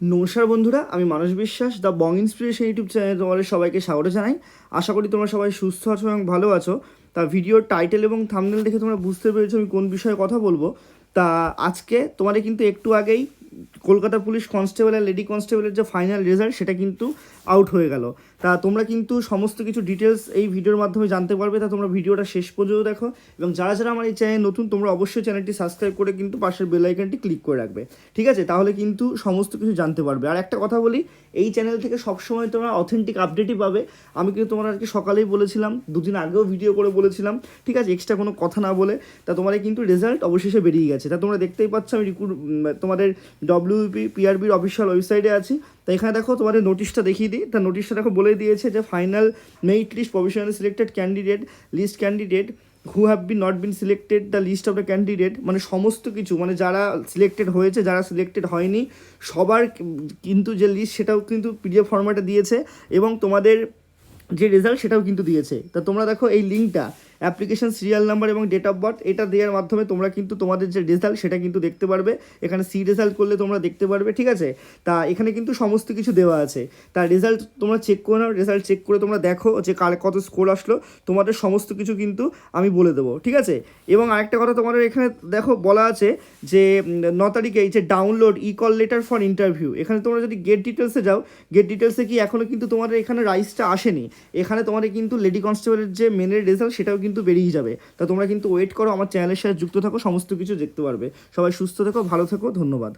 নমস্কার বন্ধুরা, আমি মানুষ বিশ্বাস, দ্য বং ইন্সপিরেশন ইউটিউব চ্যানেলে তোমাদের সবাইকে স্বাগত জানাই। আশা করি তোমরা সবাই সুস্থ আছো এবং ভালো আছো। তা ভিডিওর টাইটেল এবং থামনেল দেখে তোমরা বুঝতে পেরেছ আমি কোন বিষয়ে কথা বলব। তা আজকে তোমাদের কিন্তু একটু আগেই কলকাতা পুলিশ কনস্টেবল আর লেডি কনস্টেবলের যে ফাইনাল রেজাল্ট সেটা কিন্তু আউট হয়ে গেল। তা তোমরা কিন্তু সমস্ত কিছু ডিটেলস এই ভিডিওর মাধ্যমে জানতে পারবে। তা তোমরা ভিডিওটা শেষ পর্যন্ত দেখো এবং যারা যারা আমার এই চ্যানেল নতুন, তোমরা অবশ্যই চ্যানেলটি সাবস্ক্রাইব করে কিন্তু পাশের বেল ক্লিক করে রাখবে। ঠিক আছে? তাহলে কিন্তু সমস্ত কিছু জানতে পারবে। আর একটা কথা বলি, এই চ্যানেল থেকে সবসময় তোমরা অথেন্টিক আপডেটই পাবে। আমি কিন্তু তোমার আজকে সকালেই বলেছিলাম, দুদিন আগেও ভিডিও করে বলেছিলাম। ঠিক আছে? এক্সট্রা কোনো কথা না বলে। তা তোমাদের কিন্তু রেজাল্ট অবশেষে বেরিয়ে গেছে। তা তোমরা দেখতেই পাচ্ছ, আমি তোমাদের ডব্লিউপি পিআরবির অফিসিয়াল ওয়েবসাইটে আছি। তা এখানে দেখো তোমাদের নোটিশটা দেখিয়ে দিই। তা নোটিশটা দেখো বলে দিয়েছে যে final merit list provisionally selected candidate list candidate who have been not been selected the list of the candidate মানে সমস্ত কিছু মানে যারা সিলেক্টেড হয়েছে, যারা সিলেক্টেড হয়নি, সবার কিন্তু যে লিস্ট সেটাও কিন্তু পিডিএফ ফরম্যাটে দিয়েছে এবং তোমাদের যে রেজাল্ট সেটাও কিন্তু দিয়েছে। তা তোমরা দেখো এই লিঙ্কটা অ্যাপ্লিকেশন সিরিয়াল নাম্বার এবং ডেট অফ বার্থ এটা দেওয়ার মাধ্যমে তোমরা কিন্তু তোমাদের যে রেজাল্ট সেটা কিন্তু দেখতে পারবে। এখানে সি রেজাল্ট করলে তোমরা দেখতে পারবে, ঠিক আছে? তা এখানে কিন্তু সমস্ত কিছু দেওয়া আছে। তার রেজাল্ট তোমরা চেক করে নাও রেজাল্ট চেক করে তোমরা দেখো যে কার কত স্কোর আসলো। তোমাদের সমস্ত কিছু কিন্তু আমি বলে দেবো, ঠিক আছে? এবং আরেকটা কথা তোমাদের এখানে দেখো, বলা আছে যে ন তারিখে এই যে download E call letter for interview এখানে তোমরা যদি গেট ডিটেলসে যাও গেট ডিটেলসে কি এখনও কিন্তু তোমাদের এখানে রাইসটা আসেনি? এখানে তোমাদের কিন্তু লেডি কনস্টেবলের যে মেনের রেজাল্ট সেটাও কিন্তু বেরিয়ে যাবে। তা তোমরা কিন্তু ওয়েট করো, আমার চ্যানেলের সাথে যুক্ত থাকো, সমস্ত কিছু দেখতে পারবে। সবাই সুস্থ থেকো, ভালো থেকো, ধন্যবাদ।